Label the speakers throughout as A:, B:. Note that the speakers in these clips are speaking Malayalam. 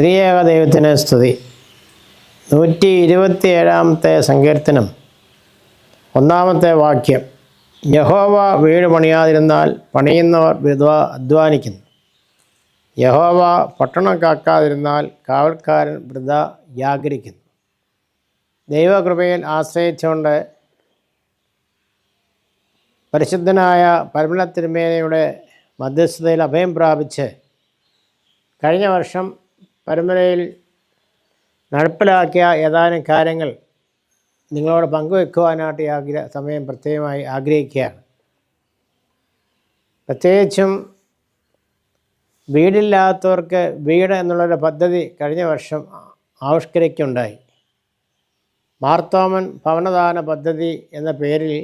A: ത്രിയേക ദൈവത്തിന് സ്തുതി. നൂറ്റി ഇരുപത്തി ഏഴാമത്തെ സങ്കീർത്തനം. ഒന്നാമത്തെ വാക്യം. യഹോവ വീട് പണിയാതിരുന്നാൽ പണിയുന്നവർ വിധ അധ്വാനിക്കുന്നു. യഹോവ പട്ടണം കാക്കാതിരുന്നാൽ കാവൽക്കാരൻ വൃത ജാഗ്രിക്കുന്നു ദൈവകൃപയിൽ ആശ്രയിച്ചുകൊണ്ട് പരിശുദ്ധനായ പരമല തിരുമേനയുടെ മധ്യസ്ഥതയിൽ അഭയം പ്രാപിച്ച് കഴിഞ്ഞ വർഷം പരമ്പരയിൽ നടപ്പിലാക്കിയ ഏതാനും കാര്യങ്ങൾ നിങ്ങളോട് പങ്കുവെക്കുവാനായിട്ട് ആഗ്ര സമയം പ്രത്യേകമായി ആഗ്രഹിക്കുകയാണ്. പ്രത്യേകിച്ചും വീടില്ലാത്തവർക്ക് വീട് എന്നുള്ളൊരു പദ്ധതി കഴിഞ്ഞ വർഷം ആവിഷ്കരിക്കുണ്ടായി മാർത്തോമൻ ഭവനദാന പദ്ധതി എന്ന പേരിൽ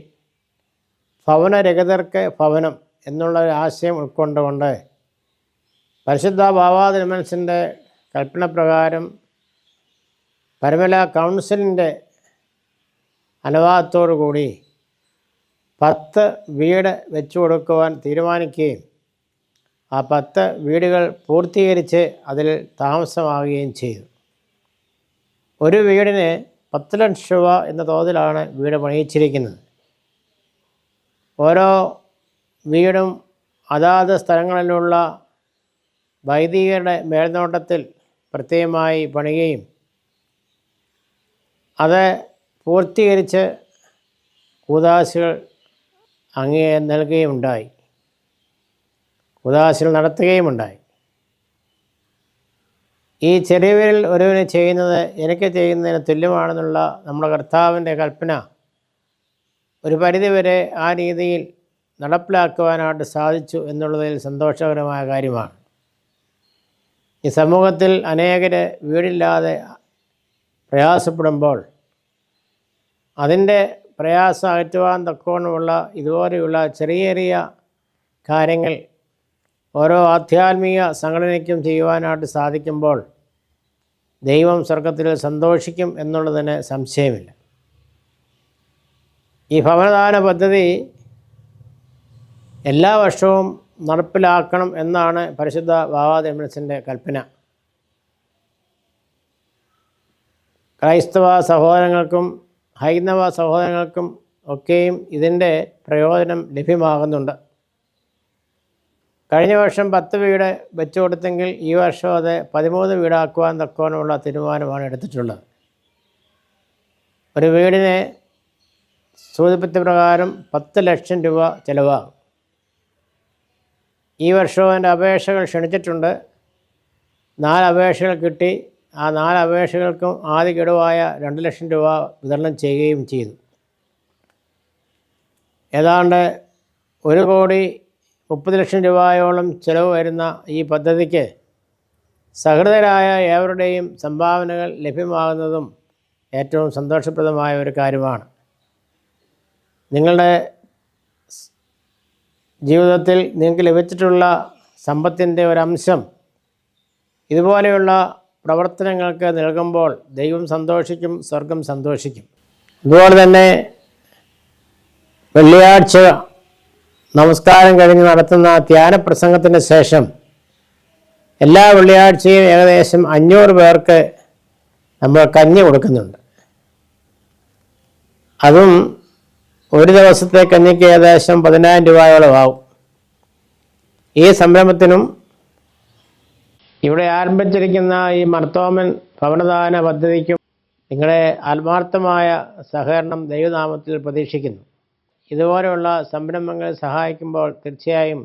A: ഭവനരഹിതർക്ക് ഭവനം എന്നുള്ള ഒരു ആശയം ഉൾക്കൊണ്ടുകൊണ്ട് പരിശുദ്ധ ബാബാതിരുമനസിന്റെ കൽപ്പനപ്രകാരം പരമല കൗൺസിലിന്റെ കൂടി പത്ത് വീട് വെച്ചു കൊടുക്കുവാൻ തീരുമാനിക്കുകയും ആ പത്ത് വീടുകൾ പൂർത്തീകരിച്ച് അതിൽ താമസമാകുകയും ചെയ്തു. ഒരു വീടിന് പത്ത് ലക്ഷം രൂപ എന്ന തോതിലാണ് വീട് പണിയിച്ചിരിക്കുന്നത്. ഓരോ വീടും അതാത് സ്ഥലങ്ങളിലുള്ള വൈദികരുടെ മേൽനോട്ടത്തിൽ പ്രത്യേകമായി പണിയുകയും അത് പൂർത്തീകരിച്ച് കൂതാശികൾ അങ്ങേ നൽകുകയുണ്ടായി കൂതാശികൾ നടത്തുകയുമുണ്ടായി. ഈ ചെറിയവരിൽ ഒരുവന് ചെയ്യുന്നത് എനിക്ക് ചെയ്യുന്നതിന് തുല്യമാണെന്നുള്ള നമ്മുടെ കർത്താവിന്റെ കൽപ്പന ഒരു പരിധിവരെ ആ രീതിയിൽ നടപ്പിലാക്കുവാനായിട്ട് സാധിച്ചു എന്നുള്ളതിൽ സന്തോഷകരമായ കാര്യമാണ്. ഈ സമൂഹത്തിൽ അനേകർ വീടില്ലാതെ പ്രയാസപ്പെടുമ്പോൾ അതിന്റെ പ്രയാസം അകറ്റുവാൻ തക്കവണ്ണമുള്ള ഇതുപോലെയുള്ള ചെറിയ ചെറിയ കാര്യങ്ങൾ ഓരോ ആധ്യാത്മിക സംഘടനയ്ക്കും ചെയ്യുവാനായിട്ട് സാധിക്കുമ്പോൾ ദൈവം സ്വർഗത്തിൽ സന്തോഷിക്കും എന്നുള്ളതിന് സംശയമില്ല. ഈ ഭവനദാന പദ്ധതി എല്ലാ വർഷവും നടപ്പിലാക്കണം എന്നാണ് പരിശുദ്ധ ബാബാദേമനസിന്റെ കൽപ്പന. ക്രൈസ്തവ സഹോദരങ്ങൾക്കും ഹൈന്ദവ സഹോദരങ്ങൾക്കും ഒക്കെയും ഇതിന്റെ പ്രയോജനം ലഭ്യമാകുന്നുണ്ട്. കഴിഞ്ഞ വർഷം പത്ത് വീട് വെച്ചു കൊടുത്തെങ്കിൽ ഈ വർഷം അത് പതിമൂന്ന് വീടാക്കുവാൻ തക്കവണ്ണമുള്ള തീരുമാനമാണ് എടുത്തിട്ടുള്ളത്. ഒരു വീടിനെ സൂചിപ്പിച്ച പ്രകാരം പത്ത് ലക്ഷം രൂപ ചിലവാകും. ഈ വർഷവും എന്റെ അപേക്ഷകൾ ക്ഷണിച്ചിട്ടുണ്ട്. നാല് അപേക്ഷകൾ കിട്ടി. ആ നാല് അപേക്ഷകൾക്കും ആദ്യ ഗഡുവായ രണ്ട് ലക്ഷം രൂപ വിതരണം ചെയ്യുകയും ചെയ്തു. ഏതാണ്ട് ഒരു കോടി മുപ്പത് ലക്ഷം രൂപയോളം ചിലവ് വരുന്ന ഈ പദ്ധതിക്ക് സഹൃദരായ ഏവരുടെയും സംഭാവനകൾ ലഭ്യമാകുന്നതും ഏറ്റവും സന്തോഷപ്രദമായ ഒരു കാര്യമാണ്. നിങ്ങളുടെ ജീവിതത്തിൽ നിങ്ങൾക്ക് ലഭിച്ചിട്ടുള്ള സമ്പത്തിന്റെ ഒരംശം ഇതുപോലെയുള്ള പ്രവർത്തനങ്ങൾക്ക് നൽകുമ്പോൾ ദൈവം സന്തോഷിക്കും സ്വർഗം സന്തോഷിക്കും. അതുപോലെ തന്നെ വെള്ളിയാഴ്ച നമസ്കാരം കഴിഞ്ഞ് നടത്തുന്ന ധ്യാന പ്രസംഗത്തിന് ശേഷം എല്ലാ വെള്ളിയാഴ്ചയും ഏകദേശം അഞ്ഞൂറ് പേർക്ക് നമ്മൾ കഞ്ഞി കൊടുക്കുന്നുണ്ട്. അതും ഒരു ദിവസത്തെ കഞ്ഞിക്ക് ഏകദേശം പതിനായിരം രൂപയോളം ആവും. ഈ സംരംഭത്തിനും ഇവിടെ ആരംഭിച്ചിരിക്കുന്ന ഈ മർത്തോമൻ ഭവനദാന പദ്ധതിക്കും നിങ്ങളെ ആത്മാർത്ഥമായ സഹകരണം ദൈവനാമത്തിൽ പ്രതീക്ഷിക്കുന്നു. ഇതുപോലെയുള്ള സംരംഭങ്ങൾ സഹായിക്കുമ്പോൾ തീർച്ചയായും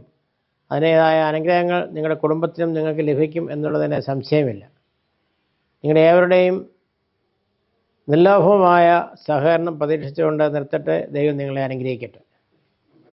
A: അതിന്റേതായ അനുഗ്രഹങ്ങൾ നിങ്ങളുടെ കുടുംബത്തിനും നിങ്ങൾക്ക് ലഭിക്കും എന്നുള്ളതിന് സംശയമില്ല. നിങ്ങളുടെ ഏവരുടെയും നിർലോഭമായ സഹകരണം പ്രതീക്ഷിച്ചുകൊണ്ട് നിർത്തട്ടെ. ദൈവം നിങ്ങളെ അനുഗ്രഹിക്കട്ടെ.